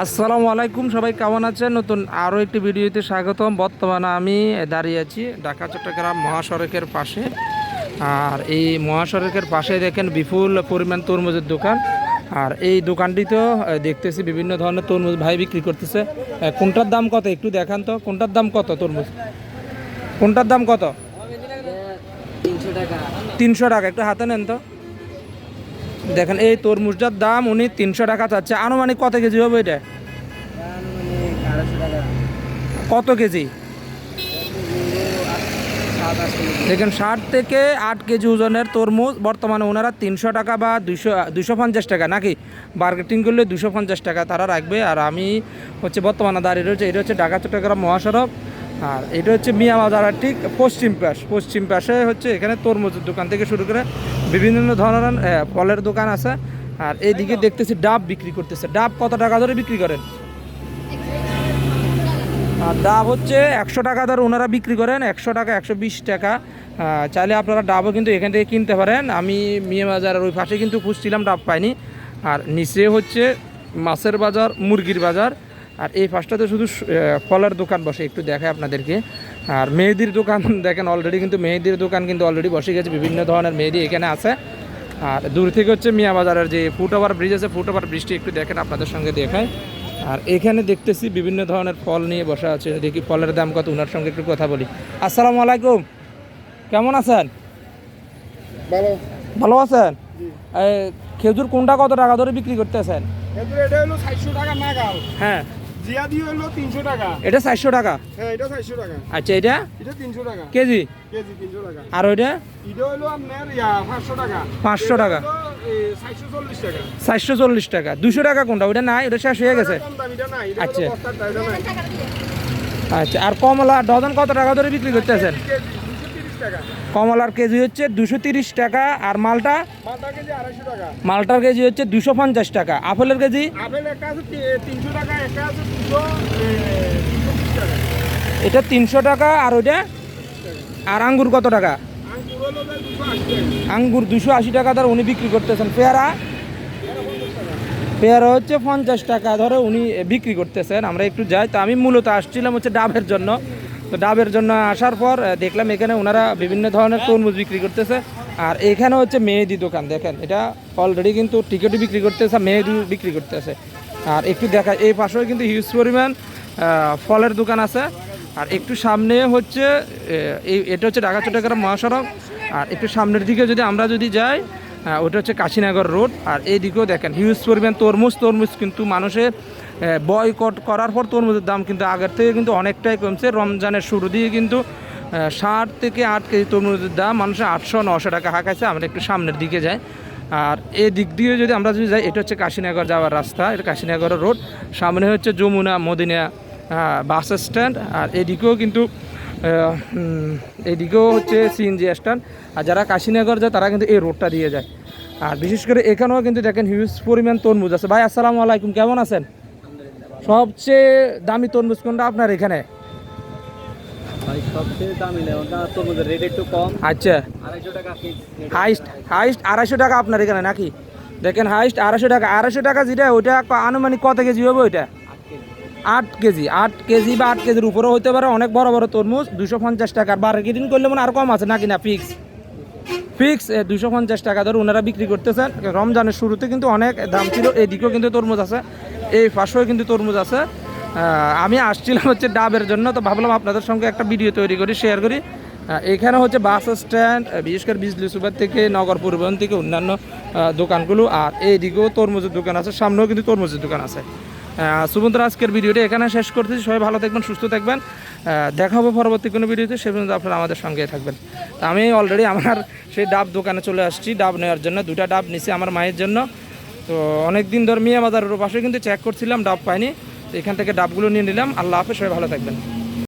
আসসালামু আলাইকুম সবাই কেমন আছেন? নতুন আরও একটি ভিডিওতে স্বাগতম। বর্তমানে আমি দাঁড়িয়ে আছি ঢাকা চট্টগ্রাম মহাসড়কের পাশে। আর এই মহাসড়কের পাশে দেখেন বিপুল পরিমাণ তরমুজের দোকান। আর এই দোকানটিতেও দেখতেছি বিভিন্ন ধরনের তরমুজ ভাই বিক্রি করতেছে। কোনটার দাম কত? একটু দেখান তো কোনটার দাম কত তরমুজ? কোনটার দাম কত? তিনশো টাকা। তিনশো টাকা একটু হাতে নেন তো। দেখেন, এই তরমুজটার দাম উনি তিনশো টাকা চাচ্ছে। আনুমানিক কত কেজি হবে এটা? কত কেজি? দেখেন, ষাট থেকে আট কেজি ওজনের তরমুজ। বর্তমানে ওনারা তিনশো টাকা বা দুশো দুশো পঞ্চাশ টাকা, নাকি? মার্কেটিং করলে দুশো পঞ্চাশ টাকা তারা রাখবে। আর আমি হচ্ছে বর্তমানে দাঁড়িয়ে রয়েছে, এটা হচ্ছে ঢাকা, চট্টগ্রাম মহাসড়ক। আর এটা হচ্ছে মিয়া বাজারের ঠিক পশ্চিম পাশ পশ্চিম পাশে হচ্ছে এখানে তরমুজের দোকান থেকে শুরু করে বিভিন্ন ধরনের ফলের দোকান আছে। আর এইদিকে দেখতেছি ডাব বিক্রি করতেছে। ডাব কত টাকা ধরে বিক্রি করেন? আর ডাব হচ্ছে একশো টাকা ধরে ওনারা বিক্রি করেন একশো টাকা একশো বিশ টাকা। চাইলে আপনারা ডাবও কিন্তু এখান থেকে কিনতে পারেন। আমি মিয়া বাজারের ওই পাশে কিন্তু খুঁজছিলাম ডাব পাইনি। আর নিচে হচ্ছে মাছের বাজার মুরগির বাজার। আর এই পাশটাতে শুধু ফলের দোকান বসে একটু দেখায় আপনাদেরকে। আর মেহেদির দোকান দেখেন অলরেডি কিন্তু মেহেদির দোকান কিন্তু অলরেডি বসে গেছে বিভিন্ন ধরনের মেহেদি এখানে আছে। আর দূর থেকে হচ্ছে মিয়া বাজারের যে ফুট ওভার ব্রিজ আছে ফুট ওভার ব্রিজটি একটু দেখেন আপনাদের সঙ্গে দেখায় আর এখানে দেখতেছি বিভিন্ন ধরনের ফল নিয়ে বসা আছে দেখি ফলের দাম কত ওনার সঙ্গে একটু কথা বলি। আসসালামু আলাইকুম। কেমন আছেন? ভালো। ভালো আছেন? এই খেজুর কোনটা কত টাকা ধরে বিক্রি করতেছেন? হ্যাঁ। হলো টাকা। এটা চারশো টাকা? হ্যাঁ এটা চারশো টাকা। আচ্ছা এটা? এটা তিনশো টাকা। কেজি? কেজি তিনশো টাকা। আর ওইটা? এটা হলো আপনার ইয়া পাঁচশো টাকা। টাকা। চারশো চল্লিশ টাকা। কোনটা? ওইটা নাই ওটা শেষ হয়ে গেছে। আচ্ছা। আচ্ছা আর কমলা ডজন কত টাকা ধরে বিক্রি করতেছেন কেজি দুশো তিরিশ টাকা কমলার কেজি হচ্ছে দুশো তিরিশ টাকা আর মালটা? মালটার কেজি হচ্ছে দুশো পঞ্চাশ টাকা। আপেলের কেজি? এটা তিনশো টাকা আর ওইটা? আর আঙ্গুর কত টাকা? আঙ্গুর দুশো আশি টাকা। ধরে উনি বিক্রি করতেছেন। পেয়ারা? পেয়ারা হচ্ছে পঞ্চাশ টাকা ধরে উনি বিক্রি করতেছেন। আমরা একটু যাই। তো আমি মূলত আসছিলাম হচ্ছে ডাবের জন্য। তো ডাবের জন্য আসার পর দেখলাম এখানে ওনারা বিভিন্ন ধরনের তরমুজ বিক্রি করতেছে। আর এখানে হচ্ছে মেহেদি দোকান, দেখেন, এটা অলরেডি কিন্তু টিকিটও বিক্রি করতেছে, মেহেদি বিক্রি করতেছে। আর একটু দেখা, এই পাশেও কিন্তু হিউজ পরিমাণ ফলের দোকান আছে। আর একটু সামনে হচ্ছে এই, এটা হচ্ছে ঢাকা, চট্টগ্রাম মহাসড়ক। আর একটু সামনের দিকে যদি আমরা যদি যাই ওটা হচ্ছে কাশীনগর রোড। আর এই দিকেও দেখেন হিউজ পরিমাণ তরমুজ। তরমুজ কিন্তু মানুষের বয়কট করার পর তরমুজের দাম কিন্তু আগের থেকে কিন্তু অনেকটাই কমছে। রমজানের শুরু দিয়ে কিন্তু ষাট থেকে আট কেজি তরমুজের দাম মানুষের আটশো নশো টাকা হাঁকাইছে। আমরা একটু সামনের দিকে যাই। আর এই দিক দিয়ে যদি আমরা যদি যাই, এটা হচ্ছে কাশীনগর যাওয়ার রাস্তা। এটা কাশীনগর রোড। সামনে হচ্ছে যমুনা, মদিনা বাস স্ট্যান্ড আর এদিকেও কিন্তু এদিকেও হচ্ছে সিএনজি স্ট্যান্ড আর যারা কাশীনগর যায় তারা কিন্তু এই রোডটা দিয়ে যায়। আর বিশেষ করে এখানেও কিন্তু দেখেন হিউজ পরিমাণ তরমুজ আছে। ভাই আসসালামু আলাইকুম কেমন আছেন? সবচেয়ে দামি তরমুজ কোনটা আপনার এখানে? আচ্ছা। হাইস্ট হাইস্ট আড়াইশো টাকা আপনার এখানে নাকি? দেখেন হাইস্ট আড়াইশো টাকা আড়াইশো টাকা যেটা ওইটা আনুমানিক কত কেজি হবে ওইটা? আট কেজি আট কেজি বা আট কেজির উপরেও হতে পারে, অনেক বড় বড় তরমুজ দুশো পঞ্চাশ টাকার। বার্গেটিং করলে মনে আর কম আছে নাকি না? ফিক্স ফিক্স দুশো পঞ্চাশ টাকা ধরে ওনারা বিক্রি করতেছেন। রমজানের শুরুতে কিন্তু অনেক দাম ছিল, এদিকেও কিন্তু তরমুজ আছে, এই পাশেও কিন্তু তরমুজ আছে। আমি আসছিলাম হচ্ছে ডাবের জন্য, তো ভাবলাম আপনাদের সঙ্গে একটা ভিডিও তৈরি করি শেয়ার করি। এখানে হচ্ছে বাস স্ট্যান্ড বিশেষ করে বিজলি সুপার থেকে নগর পরিবহন থেকে অন্যান্য দোকানগুলো, আর এইদিকেও তরমুজের দোকান আছে, সামনেও কিন্তু তরমুজের দোকান আছে। সুবন্ধ আজকের ভিডিওটি এখানে শেষ করতেছি। সবাই ভালো থাকবেন, সুস্থ থাকবেন। দেখা হবে পরবর্তী কোনো ভিডিওতে। সে পর্যন্ত আপনারা আমাদের সঙ্গে থাকবেন। তা আমি অলরেডি আমার সেই ডাব দোকানে চলে আসছি, ডাব নেওয়ার জন্য। দুটা ডাব নিছি আমার মায়ের জন্য। তো অনেক দিন ধর মিয়া বাজারের পাশে কিন্তু চেক করছিলাম, ডাব পাইনি। তো এখান থেকে ডাবগুলো নিয়ে নিলাম। আল্লাহ হাফেজ, সবাই ভালো থাকবেন।